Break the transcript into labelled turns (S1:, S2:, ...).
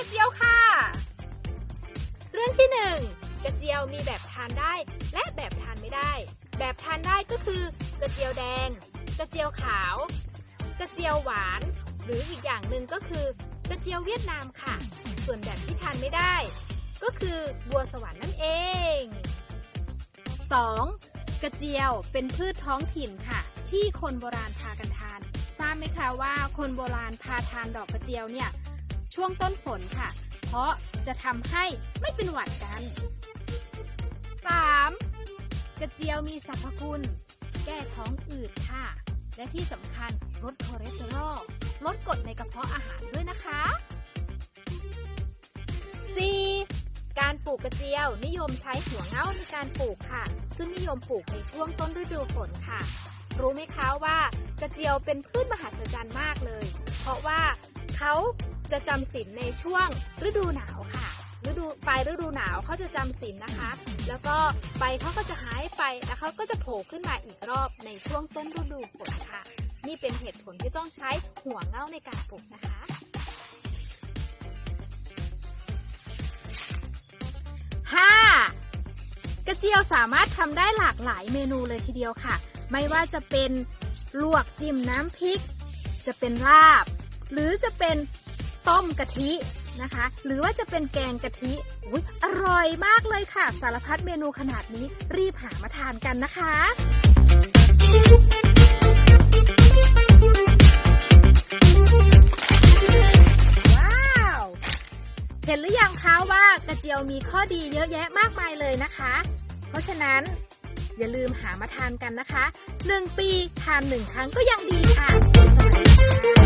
S1: กระเจียวค่ะ เรื่องที่ 1 กระเจียวมีแบบทานได้และแบบทานไม่ได้ แบบทานได้ก็คือกระเจียวแดง กระเจียวขาว กระเจียวหวาน หรืออีกอย่างหนึ่งก็คือกระเจียวเวียดนามค่ะ ส่วนแบบที่ทานไม่ได้ ก็คือบัวสวรรค์นั่นเอง 2. กระเจียวเป็นพืชท้องถิ่นค่ะ ที่คนโบราณพากันทาน ทราบไหมคะว่าคนโบราณพาทานดอกกระเจียวเนี่ย ช่วงต้นฝนค่ะ เพราะจะทำให้ไม่เป็นหวัดกัน 3. กระเจียวมีสรรพคุณ แก้ท้องอืดค่ะ และที่สำคัญลดคอเลสเตอรอลลดกรดในกระเพาะอาหารด้วยนะคะ 4. การปลูกกระเจียวนิยมใช้หัวเง่าในการปลูกค่ะ ซึ่งนิยมปลูกในช่วงต้นฤดูฝนค่ะ รู้ไหมคะว่ากระเจียวเป็นพืชมหัศจรรย์มากเลย เพราะว่าเขา จะจำศีลในช่วงฤดูหนาวค่ะ ฤดูปลายฤดูหนาวเขาจะจำศีลนะคะ แล้วก็ใบเขาก็จะหายไปแล้วเขาก็จะโผล่ขึ้นมาอีกรอบในช่วงต้นฤดูฝนค่ะ นี่เป็นเหตุผลที่ต้องใช้หัวเง่าในการปลูกนะคะ 5. กระเจียวสามารถทำได้หลากหลายเมนูเลยทีเดียวค่ะ ไม่ว่าจะเป็นลวกจิ้มน้ำพริก จะเป็นลาบ หรือจะเป็น ต้มกะทินะคะ หรือว่าจะเป็นแกงกะทิอุ๊ยอร่อยมากเลยค่ะ สารพัดเมนูขนาดนี้รีบหามาทานกันนะคะว้าวเห็นหรือยังคะว่ากระเจียวมีข้อดีเยอะแยะมากมายเลยนะคะ เพราะฉะนั้นอย่าลืมหามาทานกันนะคะ 1 ปีทาน 1 ครั้งก็ยังดีค่ะ